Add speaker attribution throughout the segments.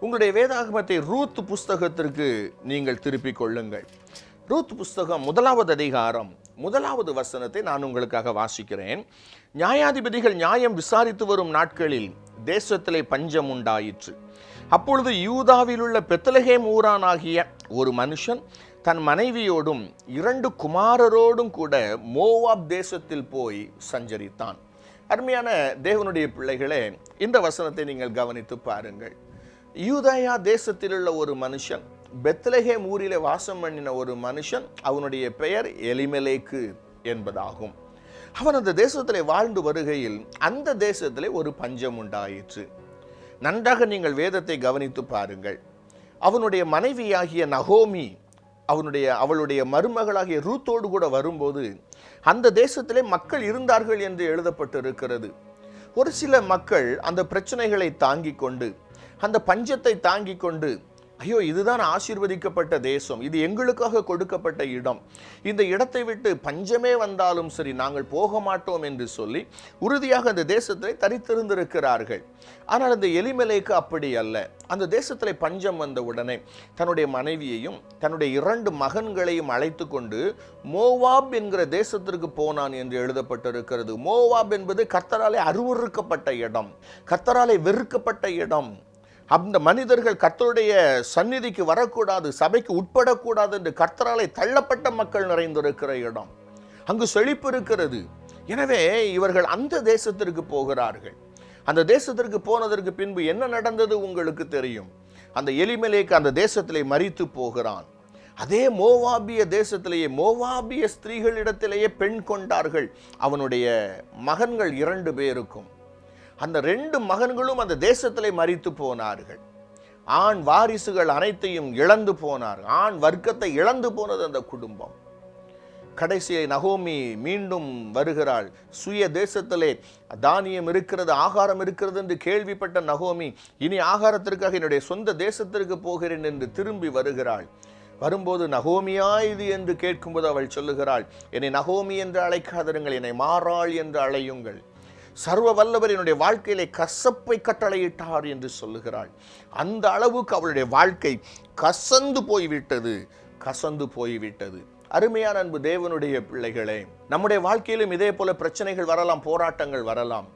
Speaker 1: உங்களுடைய வேதாகமத்தை ரூத் புஸ்தகத்திற்கு நீங்கள் திருப்பிக் கொள்ளுங்கள். ரூத் புஸ்தகம் முதலாவது அதிகாரம் முதலாவது வசனத்தை நான் உங்களுக்காக வாசிக்கிறேன். நியாயாதிபதிகள் நியாயம் விசாரித்து வரும் நாட்களில் தேசத்திலே பஞ்சம் உண்டாயிற்று. அப்பொழுது யூதாவில் உள்ள பெத்தலகேம் ஊரானாகிய ஒரு மனுஷன் தன் மனைவியோடும் இரண்டு குமாரரோடும் கூட மோவாப் தேசத்தில் போய் சஞ்சரித்தான். அருமையான தேவனுடைய பிள்ளைகளே இந்த வசனத்தை நீங்கள் கவனித்து பாருங்கள். யூதயா தேசத்தில் உள்ள ஒரு மனுஷன் பெத்லஹேம் ஊரில் வாசம் பண்ணின ஒரு மனுஷன் அவனுடைய பெயர் எலிமலேக்கு என்பதாகும். அவன் அந்த தேசத்தில் வாழ்ந்து வருகையில் அந்த தேசத்தில் ஒரு பஞ்சம் உண்டாயிற்று. நன்றாக நீங்கள் வேதத்தை கவனித்து பாருங்கள். அவனுடைய மனைவியாகிய நகோமி அவனுடைய அவளுடைய மருமகளாகிய ரூத்தோடு கூட வரும்போது அந்த தேசத்திலே மக்கள் இருந்தார்கள் என்று எழுதப்பட்டிருக்கிறது. ஒரு சில மக்கள் அந்த பிரச்சனைகளை தாங்கிக் கொண்டு அந்த பஞ்சத்தை தாங்கி கொண்டு ஐயோ இதுதான் ஆசீர்வதிக்கப்பட்ட தேசம். இது எங்களுக்காக கொடுக்கப்பட்ட இடம். இந்த இடத்தை விட்டு பஞ்சமே வந்தாலும் சரி நாங்கள் போக மாட்டோம் என்று சொல்லி உறுதியாக அந்த தேசத்தை தரித்திருந்திருக்கிறார்கள். ஆனால் அந்த எலிமலைக்கு அப்படி அல்ல. அந்த தேசத்தில் பஞ்சம் வந்த உடனே தன்னுடைய மனைவியையும் தன்னுடைய இரண்டு மகன்களையும் அழைத்து கொண்டு மோவாப் என்கிற தேசத்திற்கு போனான் என்று எழுதப்பட்டிருக்கிறது. மோவாப் என்பது கத்தராலே அருவறுக்கப்பட்ட இடம். கத்தராலே வெறுக்கப்பட்ட இடம். அந்த மனிதர்கள் கர்த்தருடைய சந்நிதிக்கு வரக்கூடாது சபைக்கு உட்படக்கூடாது என்று கர்த்தராலே தள்ளப்பட்ட மக்கள் நிறைந்திருக்கிற இடம். அங்கு செழிப்பு இருக்கிறது. எனவே இவர்கள் அந்த தேசத்திற்கு போகிறார்கள். அந்த தேசத்திற்கு போனதற்கு பின்பு என்ன நடந்தது உங்களுக்கு தெரியும்? அந்த எலிமலேக்கு அந்த தேசத்திலே மறித்து போகிறான். அதே மோவாபிய தேசத்திலேயே மோவாபிய ஸ்திரீகளிடத்திலேயே பெண் கொண்டார்கள். அவனுடைய மகன்கள் இரண்டு பேருக்கும். அந்த ரெண்டு மகன்களும் அந்த தேசத்திலே மறித்து போனார்கள். ஆண் வாரிசுகள் அனைத்தையும் இழந்து போனார் ஆண் வர்க்கத்தை இழந்து போனது அந்த குடும்பம். கடைசியை நகோமி மீண்டும் வருகிறாள். சுய தேசத்திலே தானியம் இருக்கிறது ஆகாரம் இருக்கிறது என்று கேள்விப்பட்ட நகோமி இனி ஆகாரத்திற்காக என்னுடைய சொந்த தேசத்திற்கு போகிறேன் என்று திரும்பி வருகிறாள். வரும்போது நகோமியா இது என்று கேட்கும்போது அவள் சொல்லுகிறாள் என்னை நகோமி என்று அழைக்காதருங்கள் என்னை மாறாள் என்று அழையுங்கள். சர்வ வல்லவர் என்னுடைய வாழ்க்கையிலே கசப்பை கட்டளையிட்டார் என்று சொல்லுகிறாள். அந்த அளவுக்கு அவளுடைய வாழ்க்கை கசந்து போய்விட்டது கசந்து போய்விட்டது. அருமையான அன்பு தேவனுடைய பிள்ளைகளே நம்முடைய வாழ்க்கையிலும் இதே போல பிரச்சனைகள் வரலாம் போராட்டங்கள் வரலாம்.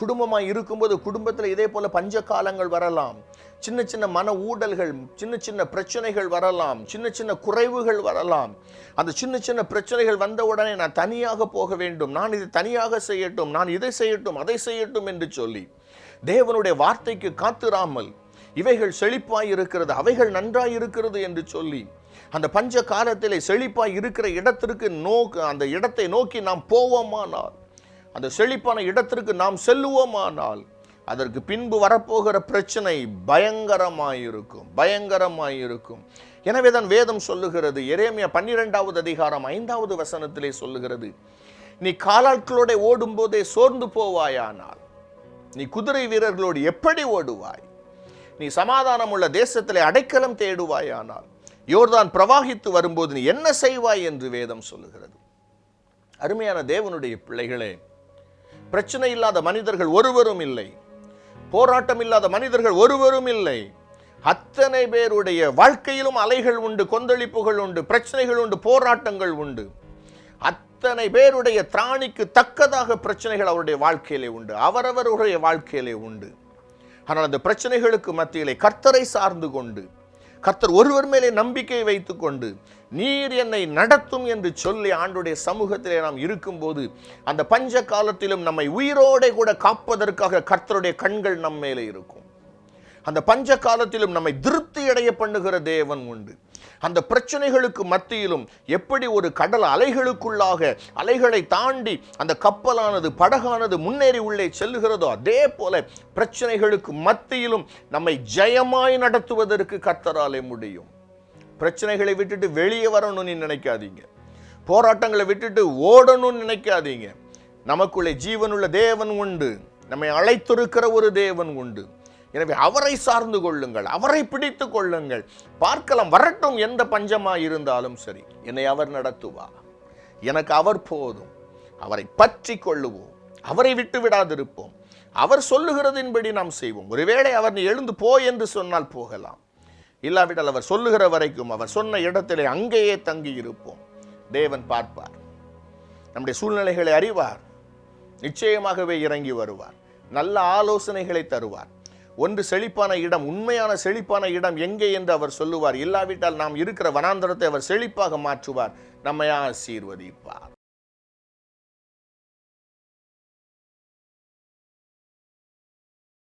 Speaker 1: குடும்பமாக இருக்கும்போது குடும்பத்தில் இதே போல பஞ்ச காலங்கள் வரலாம். சின்ன சின்ன மன ஊடல்கள் சின்ன சின்ன பிரச்சனைகள் வரலாம் சின்ன சின்ன குறைவுகள் வரலாம். அந்த சின்ன சின்ன பிரச்சனைகள் வந்தவுடனே நான் தனியாக போக வேண்டும். நான் இதை தனியாக செய்யட்டும் நான் இதை செய்யட்டும் அதை செய்யட்டும் என்று சொல்லி தேவனுடைய வார்த்தைக்கு காத்திராமல் இவைகள் செழிப்பாய் இருக்கிறது அவைகள் நன்றாய் இருக்கிறது என்று சொல்லி அந்த பஞ்ச காலத்திலே செழிப்பாய் இருக்கிற இடத்திற்கு நோக்கு அந்த இடத்தை நோக்கி நாம் போவோமானால் அந்த செழிப்பான இடத்திற்கு நாம் செல்லுவோமானால் அதற்கு பின்பு வரப்போகிற பிரச்சனை பயங்கரமாயிருக்கும் பயங்கரமாயிருக்கும். எனவே தான் வேதம் சொல்லுகிறது எரேமியா பன்னிரெண்டாவது அதிகாரம் ஐந்தாவது வசனத்திலே சொல்லுகிறது நீ காலாட்களோட ஓடும்போதே சோர்ந்து போவாயானால் நீ குதிரை வீரர்களோடு எப்படி ஓடுவாய்? நீ சமாதானம் உள்ள தேசத்திலே அடைக்கலம் தேடுவாயானால் யோர்தான் பிரவாகித்து வரும்போது நீ என்ன செய்வாய்? என்று வேதம் சொல்லுகிறது. அருமையான தேவனுடைய பிள்ளைகளே பிரச்சனை இல்லாத மனிதர்கள் ஒருவரும் இல்லை. போராட்டம் இல்லாத மனிதர்கள் ஒருவரும் இல்லை. அத்தனை பேருடைய வாழ்க்கையிலும் அலைகள் உண்டு கொந்தளிப்புகள் உண்டு பிரச்சனைகள் உண்டு போராட்டங்கள் உண்டு. அத்தனை பேருடைய திராணிக்கு தக்கதாக பிரச்சனைகள் அவருடைய வாழ்க்கையிலே உண்டு அவரவருடைய வாழ்க்கையிலே உண்டு. ஆனால் அந்த பிரச்சனைகளுக்கு மத்தியிலே கர்த்தரை சார்ந்து கொண்டு கர்த்தர் ஒருவர் மேலே நம்பிக்கை வைத்துக்கொண்டு நீர் என்னை நடத்தும் என்று சொல்லி ஆண்டுடைய சமூகத்திலே நாம் இருக்கும்போது அந்த பஞ்ச காலத்திலும் நம்மை உயிரோடே கூட காப்பதற்காக கர்த்தருடைய கண்கள் நம் மேலே இருக்கும். அந்த பஞ்ச காலத்திலும் நம்மை திருப்தி அடைய பண்ணுகிற தேவன் உண்டு. அந்த பிரச்சனைகளுக்கு மத்தியிலும் எப்படி ஒரு கடல் அலைகளுக்குள்ளாக அலைகளை தாண்டி அந்த கப்பலானது படகானது முன்னேறி உள்ளே செல்லுகிறதோ அதே போல பிரச்சனைகளுக்கு மத்தியிலும் நம்மை ஜெயமாய் நடத்துவதற்கு கர்த்தராலே முடியும். பிரச்சனைகளை விட்டுட்டு வெளியே வரணும்னு நினைக்காதீங்க. போராட்டங்களை விட்டுட்டு ஓடணும்னு நினைக்காதீங்க. நமக்குள்ளே ஜீவனுள்ள தேவன் உண்டு. நம்மை அழைத்திருக்கிற ஒரு தேவன் உண்டு. எனவே அவரை சார்ந்து கொள்ளுங்கள். அவரை பிடித்து கொள்ளுங்கள். பார்க்கலாம் வரட்டும் எந்த பஞ்சமாக இருந்தாலும் சரி. என்னை அவர் நடத்துவா? எனக்கு அவர் போதும். அவரை பற்றி கொள்ளுவோம். அவரை விட்டு விடாதிருப்போம். அவர் சொல்லுகிறதின்படி நாம் செய்வோம். ஒருவேளை அவர் நீ எழுந்து போ என்று சொன்னால் போகலாம். இல்லாவிட்டால் அவர் சொல்லுகிற வரைக்கும் அவர் சொன்ன இடத்திலே அங்கேயே தங்கி இருப்போம். தேவன் பார்ப்பார். நம்முடைய சூழ்நிலைகளை அறிவார். நிச்சயமாகவே இறங்கி வருவார். நல்ல ஆலோசனைகளை தருவார். ஒன்று செழிப்பான இடம் உண்மையான செழிப்பான இடம் எங்கே என்று அவர் சொல்லுவார். இல்லாவிட்டால் நாம் இருக்கிற வனாந்தரத்தை அவர் செழிப்பாக மாற்றுவார். நம்மை ஆசீர்வதிப்பார்.